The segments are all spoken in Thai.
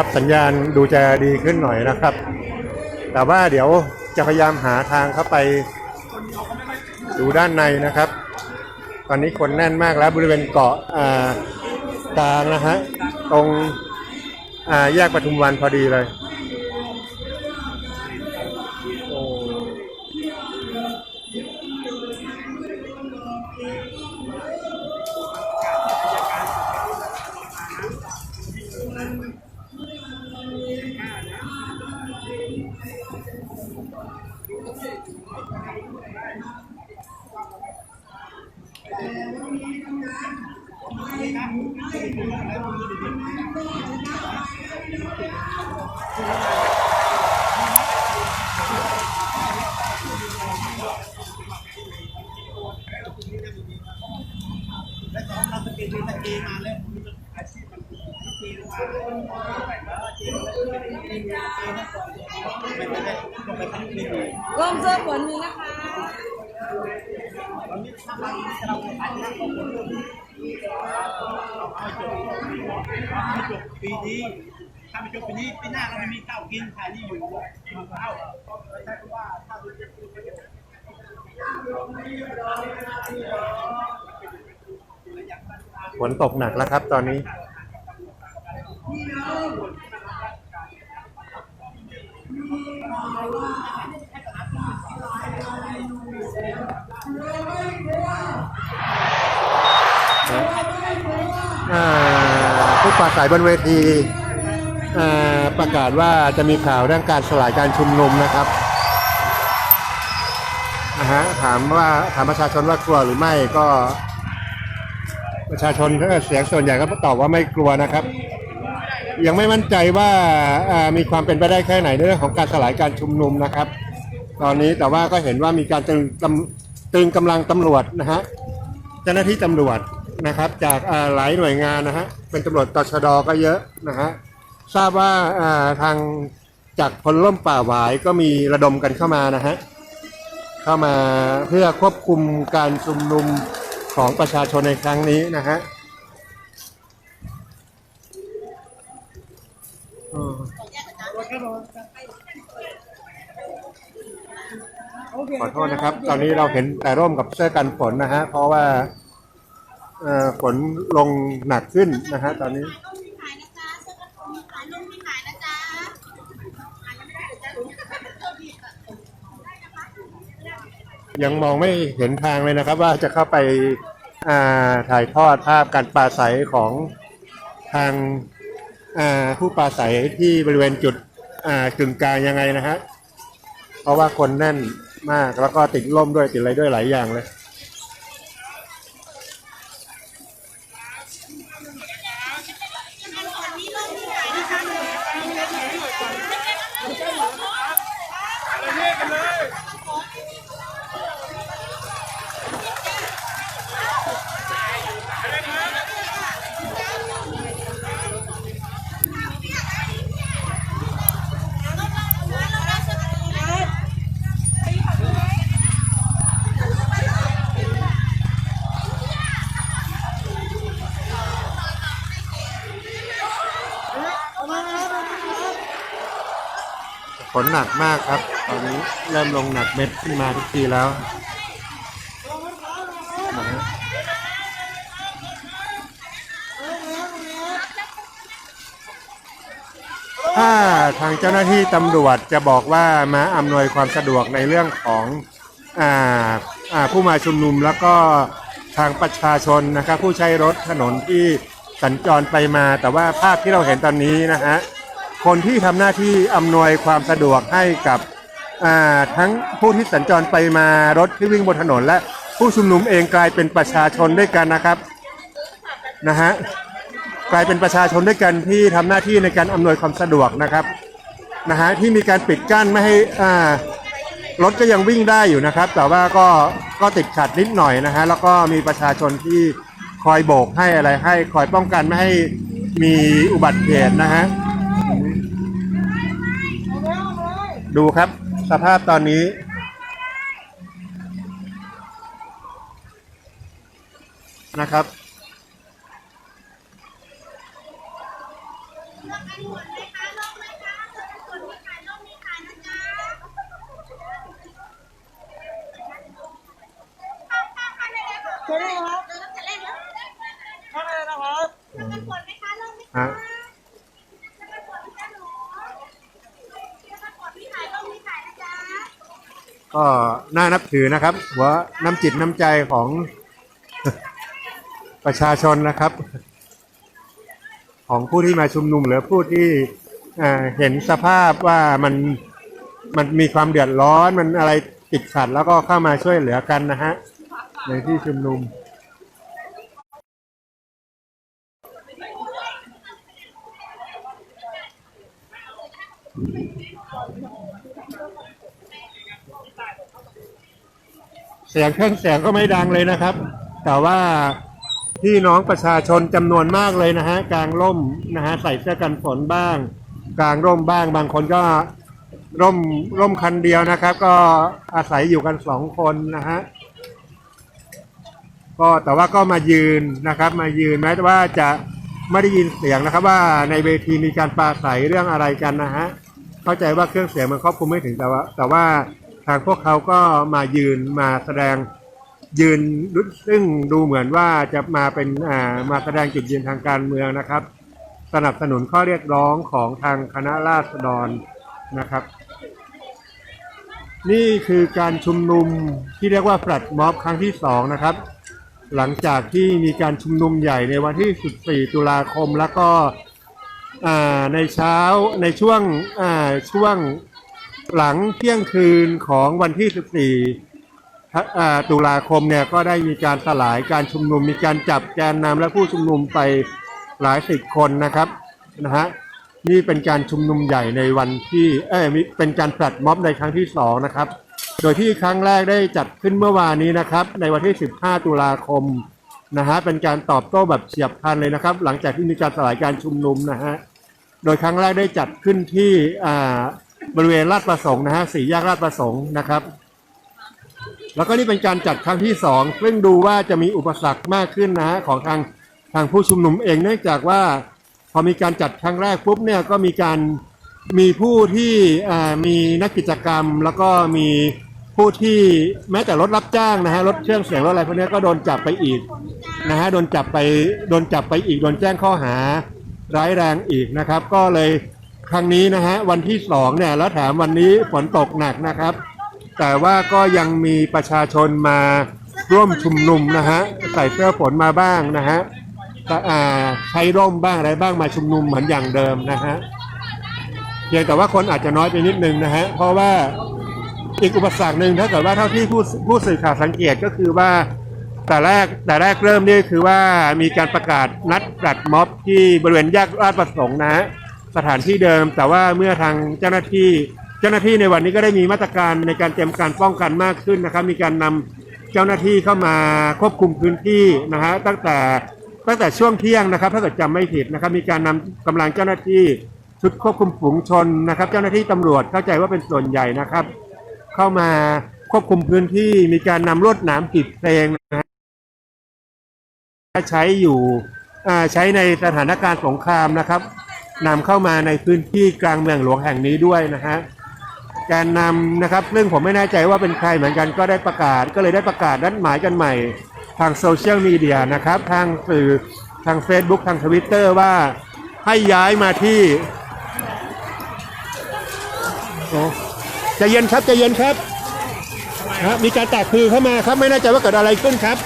ครับ สัญญาณดูจะดีขึ้นหน่อยนะครับ แต่ว่าเดี๋ยวจะพยายามหาทางเข้าไปดูด้านในนะครับ ตอนนี้คนแน่นมากแล้วบริเวณเกาะอ่ากลางนะฮะตรงอ่าแยกปทุมวันพอดีเลย ร่มเสื้อฝนมีนะคะปีนี้ถ้าไม่จบปีนี้ปีหน้าเราไม่มีข้าวกินขายที่อยู่กินข้าวฝนตกหนักแล้วครับตอนนี้ ผู้ปราศัยบนเวทีประกาศว่าจะมีข่าวเรื่องการสลายการชุมนุมนะครับนะฮะถามว่าถามประชาชนว่ากลัวหรือไม่ก็ ประชาชนเสียงส่วนใหญ่ก็ตอบว่าไม่กลัวนะครับ ยังไม่มั่นใจว่ามีความเป็นไปได้แค่ไหนในเรื่องของการสลายการชุมนุมนะครับ ตอนนี้แต่ว่าก็เห็นว่ามีการตึงกำตึงกำลังตำรวจนะฮะเจ้าหน้าที่ตำรวจนะครับ จากหลายหน่วยงานนะฮะเป็นตำรวจตชดก็เยอะนะฮะทราบว่าอ่าทางจากพลร่มป่าหวายก็มีระดมกันเข้ามานะฮะเข้ามาเพื่อควบคุมการชุมนุมของประชาชนในครั้งนี้นะฮะอืม ขอโทษนะครับ ตอนนี้เราเห็นแต่ร่มกับเสื้อกันฝนนะฮะ เพราะว่าเอ่อฝนลงหนักขึ้นนะฮะตอนนี้ขายนะจ๊ะเสื้อกระโปรงมีขายนุ่มมีขายนะจ๊ะยังมองไม่เห็นทางเลยนะครับ ว่าจะเข้าไปอ่าถ่ายทอดภาพการปราศัยของทางอ่า ผู้ปราศัยที่บริเวณจุดกึ่งกลางยังไงนะฮะเพราะว่าคนแน่นมากแล้วก็ติดล่มด้วยติดอะไรด้วยหลายอย่างเลย ฝนหนักมากครับ ตอนนี้เริ่มลงหนักเม็ดขึ้นมาทุกทีแล้วถ้าทางเจ้าหน้าที่ตำรวจจะบอกว่ามาอำนวยความสะดวกในเรื่องของอ่าอ่าผู้มาชุมนุมแล้วก็ทางประชาชนนะครับผู้ใช้รถถนนที่สัญจรไปมา แต่ว่าภาพที่เราเห็นตอนนี้นะฮะ คนที่ทำหน้าที่อำนวยความสะดวกให้กับอ่าทั้งผู้ที่สัญจรไปมารถที่วิ่งบนถนน และผู้ชุมนุมเองกลายเป็นประชาชนด้วยกันนะครับนะฮะกลายเป็นประชาชนด้วยกันที่ทำหน้าที่ในการอำนวยความสะดวกนะครับนะฮะที่มีการปิดกั้นไม่ให้อ่ารถก็ยังวิ่งได้อยู่นะครับ แต่ว่าก็ก็ติดขัดนิดหน่อยนะฮะแล้วก็มีประชาชนที่คอยโบกให้อะไรให้ คอยป้องกันไม่ให้มีอุบัติเหตุนะฮะ ดูครับ สภาพตอนนี้ นะครับ เลือกกันหมดไหมคะลงไหมคะเลือกกันหมดมีขายลงมีขายนะจ๊ะเข้าเข้าเข้าได้เลยค่ะเล่นครับเล่นจะเล่นแล้วเข้าเลยนะครับเลือกกันหมดไหมคะลงไหมคะฮะ เลือกกันหมดไหมคะหนูเลือกกันหมดมีขายลงมีขายนะจ๊ะ ก็น่านับถือนะครับ หัวน้ำจิตน้ำใจของประชาชนนะครับ ของผู้ที่มาชุมนุมหรือผู้ที่เห็นสภาพว่ามันมันมีความเดือดร้อนมันอะไรติดขัดแล้วก็เข้ามาช่วยเหลือกันนะฮะในที่ชุมนุม เสียงเครื่องเสียงก็ไม่ดังเลยนะครับ แต่ว่าพี่น้องประชาชนจำนวนมากเลยนะฮะกลางร่มนะฮะใส่เสื้อกันฝนบ้างกลางร่มบ้างบางคนก็ร่มร่มคันเดียวนะครับ ก็อาศัยอยู่กันสองคนนะฮะก็แต่ว่าก็มายืนนะครับ มายืนแม้ว่าจะไม่ได้ยินเสียงนะครับ ว่าในเวทีมีการปราศัยเรื่องอะไรกันนะฮะเข้าใจว่าเครื่องเสียงมันครอบคลุมไม่ถึงแต่ว่า แต่ว่า ทางพวกเขาก็มายืนมาแสดงยืนซึ่งดูเหมือนว่าจะมาเป็นมาแสดงจุดยืนทางการเมืองนะครับ สนับสนุนข้อเรียกร้องของทางคณะราษฎรนะครับ นี่คือการชุมนุมที่เรียกว่าแฟลตม็อบครั้งที่สองนะครับ หลังจากที่มีการชุมนุมใหญ่ในวันที่ 14 ตุลาคมแล้วก็ในเช้าในช่วงช่วง หลังเที่ยงคืนของวันที่ 14 ตุลาคมเนี่ยก็ได้มีการสลายการชุมนุม มีการจับแกนนำและผู้ชุมนุมไปหลายสิบคนนะครับนะฮะนี่เป็นการชุมนุมใหญ่ในวันที่เอ้ยมีเป็นการแฟลตม็อบในครั้งที่สองนะครับ โดยที่ครั้งแรกได้จัดขึ้นเมื่อวานนี้นะครับ ในวันที่ 15 ตุลาคมนะฮะเป็นการตอบโต้แบบเฉียบพลันเลยนะครับ หลังจากที่มีการสลายการชุมนุมนะฮะโดยครั้งแรกได้จัดขึ้นที่อ่า บริเวณลาดประสงค์นะฮะสี่แยกลาดประสงค์นะครับ แล้วก็นี่เป็นการจัดครั้งที่สองซึ่งดูว่าจะมีอุปสรรคมากขึ้นนะฮะของทางทางผู้ชุมนุมเองเนื่องจากว่าพอมีการจัดครั้งแรกปุ๊บเนี่ยก็มีการมีผู้ที่มีนักกิจกรรม แล้วก็มีผู้ที่แม้แต่รถรับจ้างนะฮะรถเครื่องเสียงรถอะไรพวกนี้ก็โดนจับไปอีกนะฮะโดนจับไปโดนจับไปอีกโดนแจ้งข้อหาร้ายแรงอีกนะครับ ก็เลย ครั้งนี้นะฮะวันที่สองเนี่ยแล้วแถมวันนี้ฝนตกหนักนะครับ แต่ว่าก็ยังมีประชาชนมาร่วมชุมนุมนะฮะใส่เสื้อฝนมาบ้างนะฮะใช้ร่มบ้างอะไรบ้างมาชุมนุมเหมือนอย่างเดิมนะฮะเพียงแต่ว่าคนอาจจะน้อยไปนิดนึงนะฮะเพราะว่าอีกอุปสรรคหนึ่งถ้าเกิดว่าเท่าที่ผู้ผู้สื่อข่าวสังเกตก็คือว่าแต่แรกแต่แรกเริ่มนี่คือว่ามีการประกาศนัดจัดม็อบที่บริเวณแยกราชประสงค์นะฮะ สถานที่เดิม แต่ว่าเมื่อทางเจ้าหน้าที่ เจ้าหน้าที่ในวันนี้ก็ได้มีมาตรการในการเตรียมการป้องกันมากขึ้นนะครับ มีการนำเจ้าหน้าที่เข้ามาควบคุมพื้นที่นะฮะตั้งแต่ตั้งแต่ช่วงเที่ยงนะครับ ถ้าเกิดจำไม่ผิดนะครับ มีการนำกำลังเจ้าหน้าที่ชุดควบคุมฝูงชนนะครับ เจ้าหน้าที่ตำรวจเข้าใจว่าเป็นส่วนใหญ่นะครับ เข้ามาควบคุมพื้นที่มีการนำลวดหนามกีดเพลงนะฮะใช้อยู่ใช้ในสถานการณ์สงครามนะครับ นำเข้ามาในพื้นที่กลางเมืองหลวงแห่งนี้ด้วยนะฮะแกนนำนะครับซึ่งผมไม่แน่ใจว่าเป็นใครเหมือนกันก็ได้ประกาศ ก็เลยได้ประกาศนัดหมายกันใหม่ ทางโซเชียลมีเดียนะครับ ทางสื่อทาง Facebook ทางทวิตเตอร์ว่าให้ย้ายมาที่โอ้ใจเย็นครับใจเย็นครับ มีการแตกคือเข้ามาครับไม่แน่ใจว่าเกิดอะไรขึ้นครับ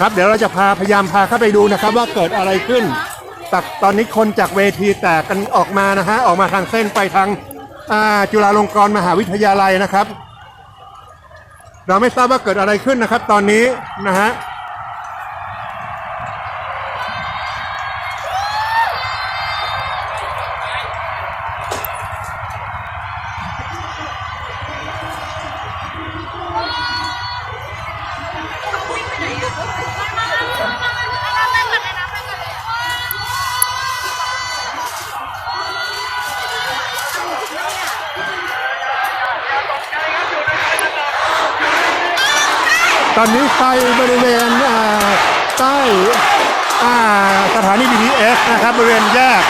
ครับเดี๋ยวเราจะพาพยายามพาเข้าไปดูนะครับ ว่าเกิดอะไรขึ้นตักตอนนี้คนจากเวทีแตกกันออกมานะฮะออกมาทางเส้นไปทางจุฬาลงกรณ์มหาวิทยาลัยนะครับ เราไม่ทราบว่าเกิดอะไรขึ้นนะครับ ตอนนี้นะฮะ ตอนนี้ไฟบริเวณใต้สถานี BTS นะครับบริเวณแยก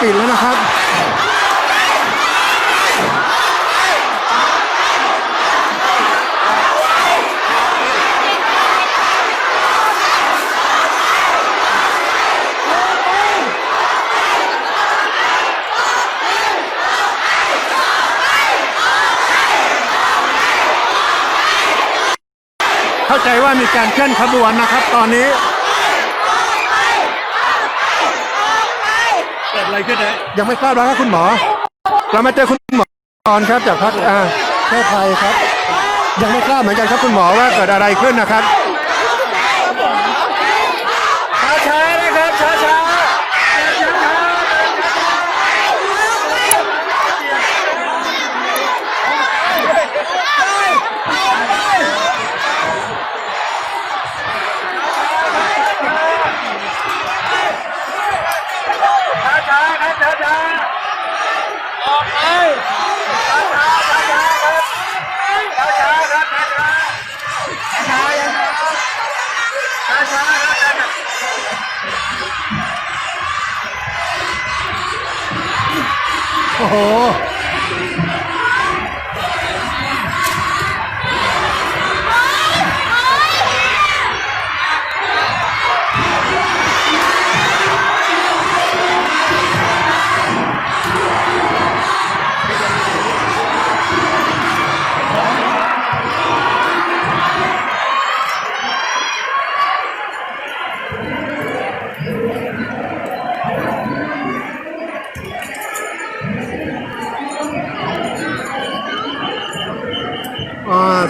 ปิดแล้วนะครับ ใจว่ามีการเคลื่อนขบวนนะครับ ตอนนี้เกิดอะไรขึ้นนะยังไม่ทราบแล้วครับคุณหมอ เรามาเจอคุณหมอตอนครับจากพักอ่าแพทย์ไทยครับ ยังไม่ทราบเหมือนกันครับคุณหมอว่าเกิดอะไรขึ้นนะครับ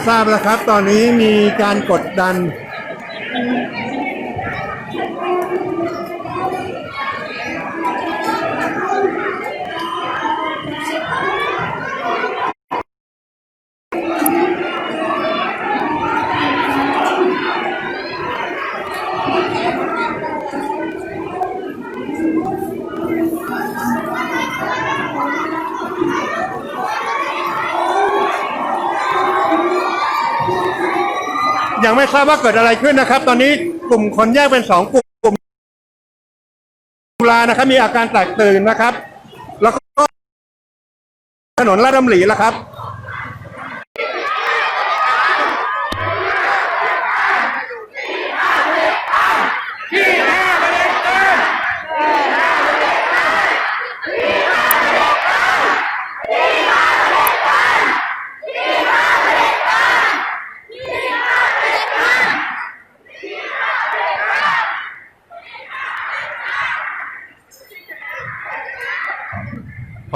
ทราบแล้วครับ ตอนนี้มีการกดดัน ทราบว่าเกิดอะไรขึ้นนะครับ ตอนนี้กลุ่มคนแยกเป็นสองกลุ่มกลุ่มจุฬานะครับ มีอาการแตกตื่นนะครับ แล้วก็ถนนลาดดำหลีแล้วครับ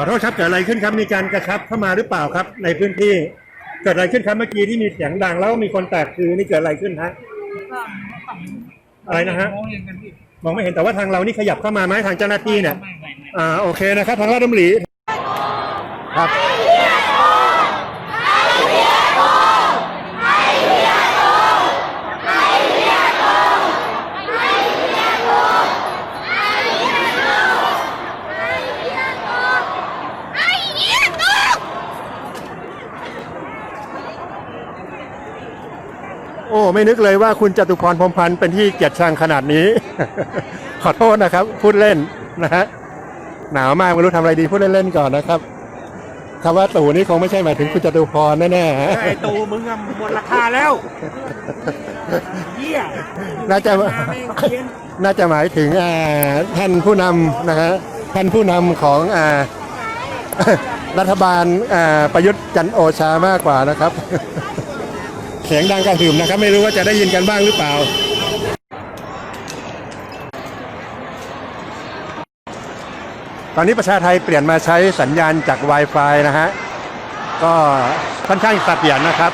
อโทษครับเกิดอะไรขึ้นครับมีการกระชับเข้ามาหรือเปล่าครับ ในพื้นที่เกิดอะไรขึ้นครับเมื่อกี้ที่มีเสียงดังแล้วมีคนแตกคือนี่เกิดอะไรขึ้นฮะอะไรนะฮะมองเห็นกันพี่มองไม่เห็นแต่ว่าทางเรานี่ขยับเข้ามาไหมทางเจ้าหน้าที่เนี่ยไม่ไม่ไม่อ่าโอเคนะครับทางลาดดำหลีครั ไม่นึกเลยว่าคุณจตุพรพรหมพันธ์เป็นที่เกลียดชังขนาดนี้ ขอโทษนะครับ พูดเล่นนะฮะหนาวมากไม่รู้ทำอะไรดีพูดเล่นๆก่อนนะครับคำว่าตู่นี่คงไม่ใช่หมายถึงคุณจตุพรแน่ๆฮะไอ้ตูมึงอะหมดราคาแล้วเหี้ยน่าจะมาไม่เพี้ยนน่าจะหมายถึงอ่าท่านผู้นำนะฮะท่านผู้นำของอ่ารัฐบาลอ่าประยุทธ์จันทร์โอชามากกว่านะครับ เสียงดังกระหึ่มนะครับ ไม่รู้ว่าจะได้ยินกันบ้างหรือเปล่าตอนนี้ประชาไทยเปลี่ยนมาใช้สัญญาณจาก Wi-Fi นะฮะ ก็ค่อนข้างเสถียรนะครับ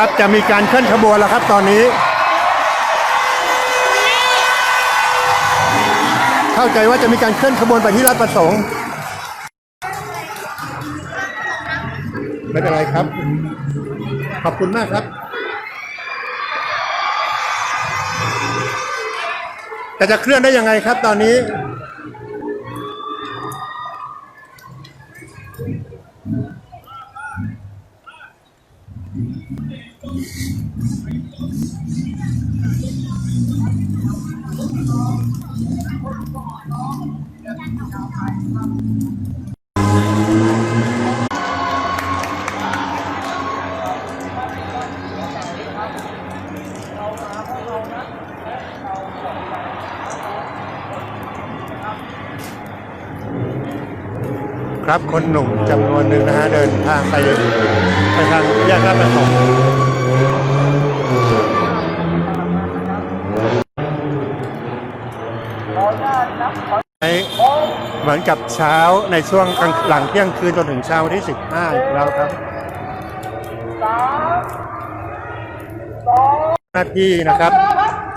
ครับจะมีการเคลื่อนขบวนแล้วครับตอนนี้ เข้าใจว่าจะมีการเคลื่อนขบวนไปที่ราชประสงค์ไม่เป็นไรครับ ขอบคุณมากครับ แต่จะเคลื่อนได้ยังไงครับตอนนี้ คนหนุ่มจำนวนหนึ่งนะฮะเดินทางไปไปทางแยกราชประสงค์เหมือนกับเช้าในช่วงกลางหลังเที่ยงคืนจนถึงเช้าวันที่ 15อีกแล้วครับหน้าที่นะครับ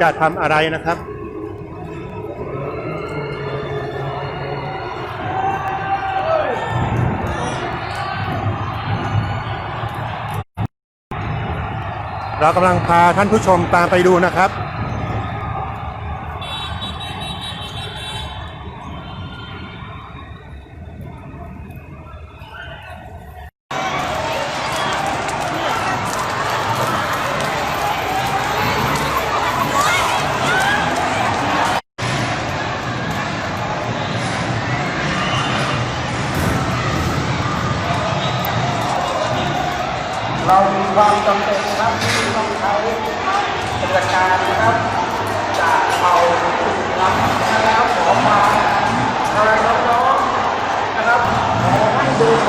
จะทำอะไรนะครับ เรากำลังพาท่านผู้ชมตามไปดูนะครับ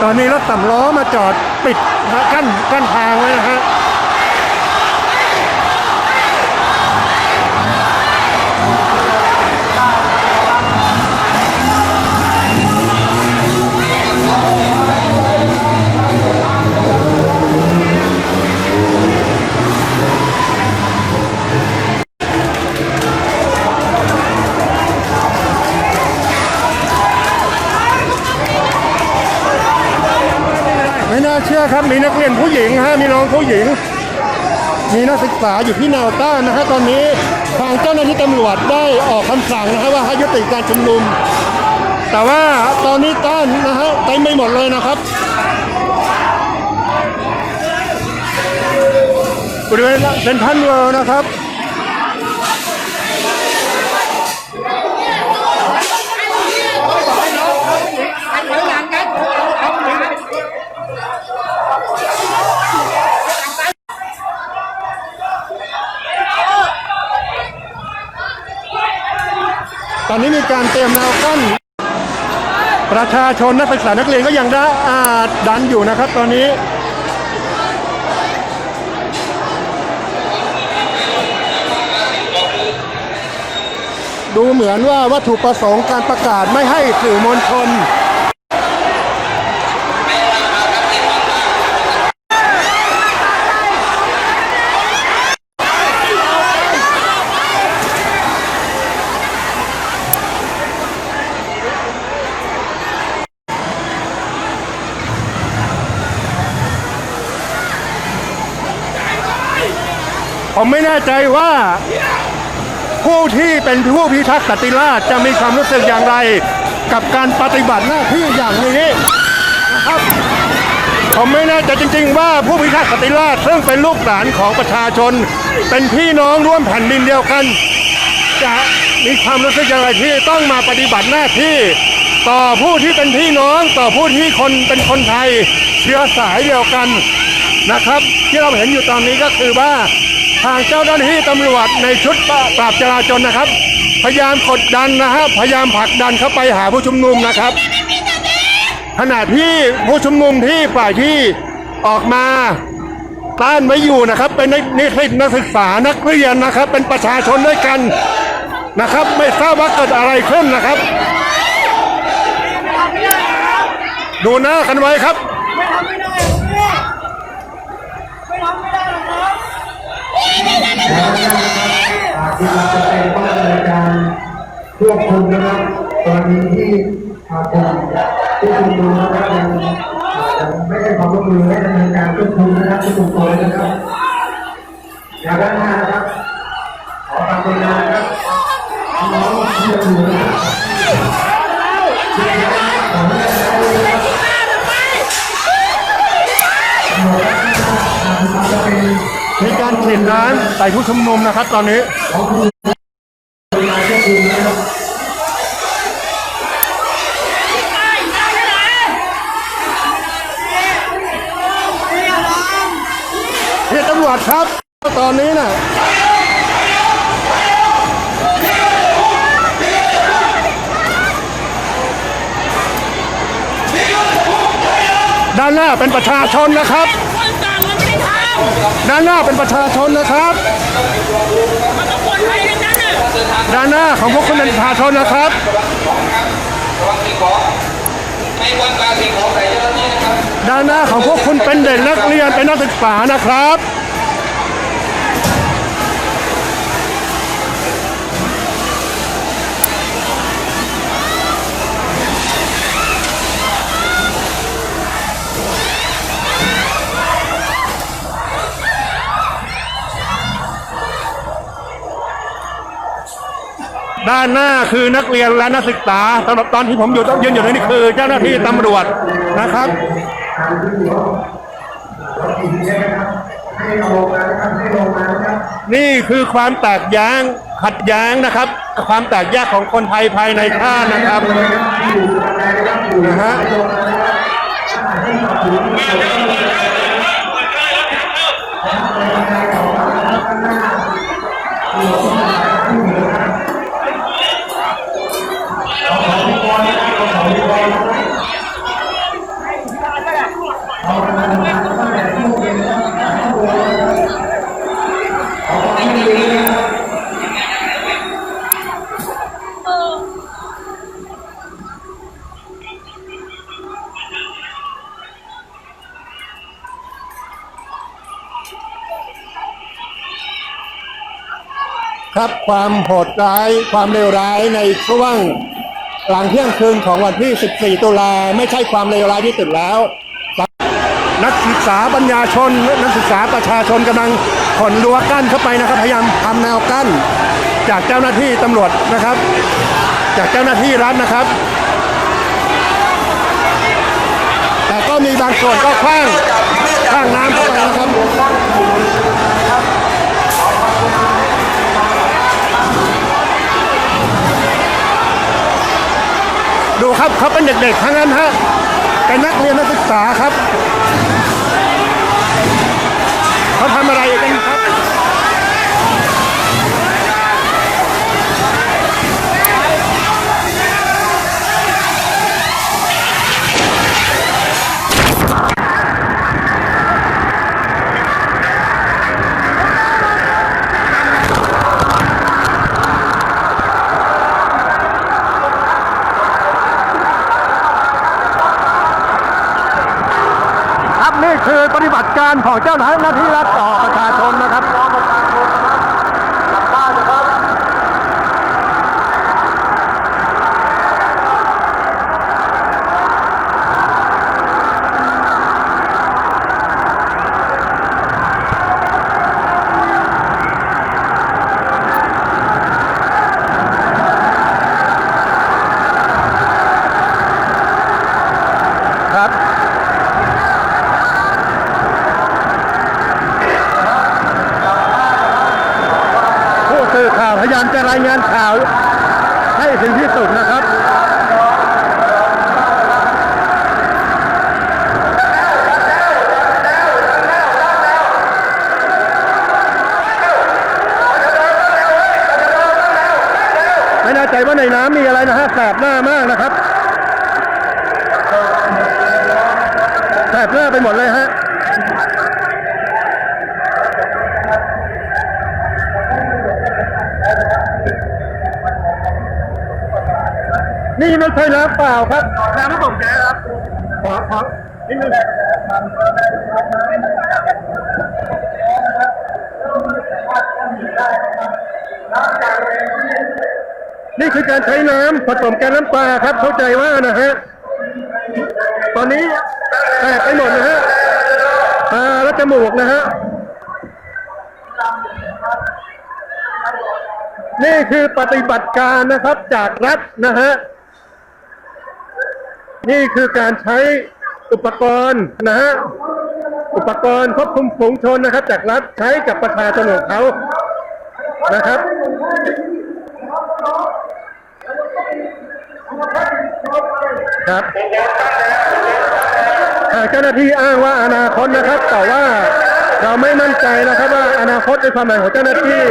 ตอนนี้รถสำล้อมาจอดปิดกั้นกั้นทางไว้นะฮะ ชื่อครับมีนักเรียนผู้หญิงฮะมีน้องผู้หญิง มีนักศึกษาอยู่ที่แนวต้านนะฮะตอนนี้ทางเจ้าหน้าที่ตำรวจได้ออกคำสั่งนะฮะว่าให้ยุติการชุมนุม แต่ว่าตอนนี้ต้านนะฮะเต็มไปหมดเลยนะครับบริเวณเซนทรัลเวิลด์นะครับ ตอนนี้มีการเตรียมแนวกั้นประชาชนนักศึกษานักเรียนก็ยังได้อาดันอยู่นะครับ ตอนนี้ ดูเหมือนว่าวัตถุประสงค์การประกาศไม่ให้สื่อมวลชน ผมไม่แน่ใจว่า ผู้ที่เป็นผู้พิทักษ์สติราษฎร์จะมีความรู้สึกอย่างไร กับการปฏิบัติหน้าที่อย่างนี้นะครับผมไม่แน่ใจจริง ๆ ว่าผู้พิทักษ์สติราษฎร์ซึ่งเป็นลูกหลานของประชาชน เป็นพี่น้องร่วมแผ่นดินเดียวกัน จะมีความรู้สึกอย่างไรที่ต้องมาปฏิบัติหน้าที่ ต่อผู้ที่เป็นพี่น้องต่อผู้ที่คนเป็นคนไทยเชื้อสายเดียวกันนะครับ ที่เราเห็นอยู่ตอนนี้ก็คือว่า ทางเจ้าหน้าที่ตำรวจในชุดปราบจราจรนะครับ พยายามกดดันนะฮะพยายามผลักดันเข้าไปหาผู้ชุมนุมนะครับขณะที่ผู้ชุมนุมที่ฝ่ายที่ออกมาต้านไว้อยู่นะครับ เป็นนิสิตนักศึกษานักเรียนนะครับ เป็นประชาชนด้วยกันนะครับ ไม่ทราบว่าเกิดอะไรขึ้นนะครับ ดูหน้ากันไว้ครับ ไม่ทำไม่ได้หรอกพี่ไม่ทำไม่ได้หรอกครับ ที่เราจะเป็นต้องดำเนินการควบคุมนะครับกรณีที่อ่ากลุ่มผู้ชุมนุมนะครับยังไม่ให้ความร่วมมือให้ดำเนินการควบคุมนะครับทุกกลุ่มตัวนะครับอย่างด้านหน้านะครับขอความกรุณานะครับน้องที่จะอยู่นะครับจะเป็น มีการฉีดน้ำใส่ผู้ชุมนุมนะครับ ตอนนี้พี่ตำรวจครับ ตอนนี้น่ะด้านหน้าเป็นประชาชนนะครับ คนสั่งมันไม่ได้ท ด้านหน้าเป็นประชาชนนะครับ ด้านหน้าของพวกคุณเป็นประชาชนนะครับด้านหน้าของพวกคุณเป็นเด็กนักเรียนเป็นนักศึกษานะครับ ด้านหน้าคือนักเรียนและนักศึกษาสำหรับตอนที่ผมอยู่ต้องยืนอยู่ตรงนี้คือ เจ้าหน้าที่ตำรวจนะครับนี่คือความแตกแย้งขัดแย้งนะครับ ความแตกแยกของคนไทยภายในชาตินะครับนะฮะ ให้ลงมานะครับถ้าหากที่ขับอยู่ที่สุดก็จะเป็นการของเรานะครับข้างหน้าอยู่ที่ไหนที่เหนือนะครับขอขอวิกรนะครับขอขอวิกรนะครับเอากำลังมาตั้งแต่ที่โรงเรียนนะครับข้างบนนะครับขอความร่วมมือนะครับ ครับความโหดร้ายความเลวร้ายในช่วงหลังเที่ยงคืนของวันที่ 14 ตุลาไม่ใช่ความเลวร้ายที่สุดแล้ว นักศึกษาปัญญาชนนักศึกษาประชาชนกำลังขนรั้วกั้นเข้าไปนะครับ พยายามทำแนวกั้น จากเจ้าหน้าที่ตำรวจนะครับ จากเจ้าหน้าที่รัฐนะครับ แต่ก็มีบางส่วนก็คว้างคว้างน้ำเข้าไปนะครับ ครับเขาเป็นเด็กๆทั้งนั้นฮะเป็นนักเรียนนักศึกษาครับเขาทำอะไร เจ้าหน้าที่รัฐต่อประชาชนาว ให้ถึงที่สุดนะครับไม่แน่ใจว่าในน้ำมีอะไรนะฮะแสบหน้ามากนะครับแสบหน้าไปหมดเลยฮะ นี่ไม่ใช่น้ำเปล่าครับน้ำที่ผมแก้ครับ ขอขอนิดนึงนี่คือการใช้น้ำผสมแกนน้ำปลาครับ เข้าใจว่านะฮะ ตอนนี้แตกไปหมดนะฮะตาและจมูกนะฮะ นี่คือปฏิบัติการนะครับจากรัฐนะฮะ นี่คือการใช้อุปกรณ์นะฮะอุปกรณ์ควบคุมฝูงชนนะครับ จากรัฐใช้กับประชาชนของเขานะครับ ครับหากเจ้าหน้าที่อ้างว่าอนาคตนะครับ แต่ว่าเราไม่มั่นใจนะครับว่าอนาคตในความหมายของเจ้าหน้าที่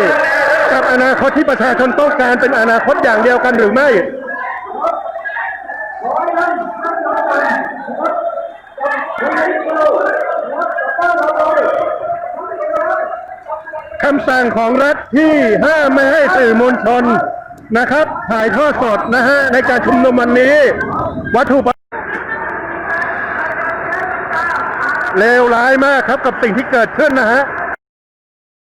กับอนาคตที่ประชาชนต้องการเป็นอนาคตอย่างเดียวกันหรือไม่ คำสั่งของรัฐที่ห้ามไม่ให้สื่อมวลชนนะครับ ถ่ายทอดสดนะฮะในการชุมนุมวันนี้ วัตถุประเลวร้ายมากครับกับสิ่งที่เกิดขึ้นนะฮะ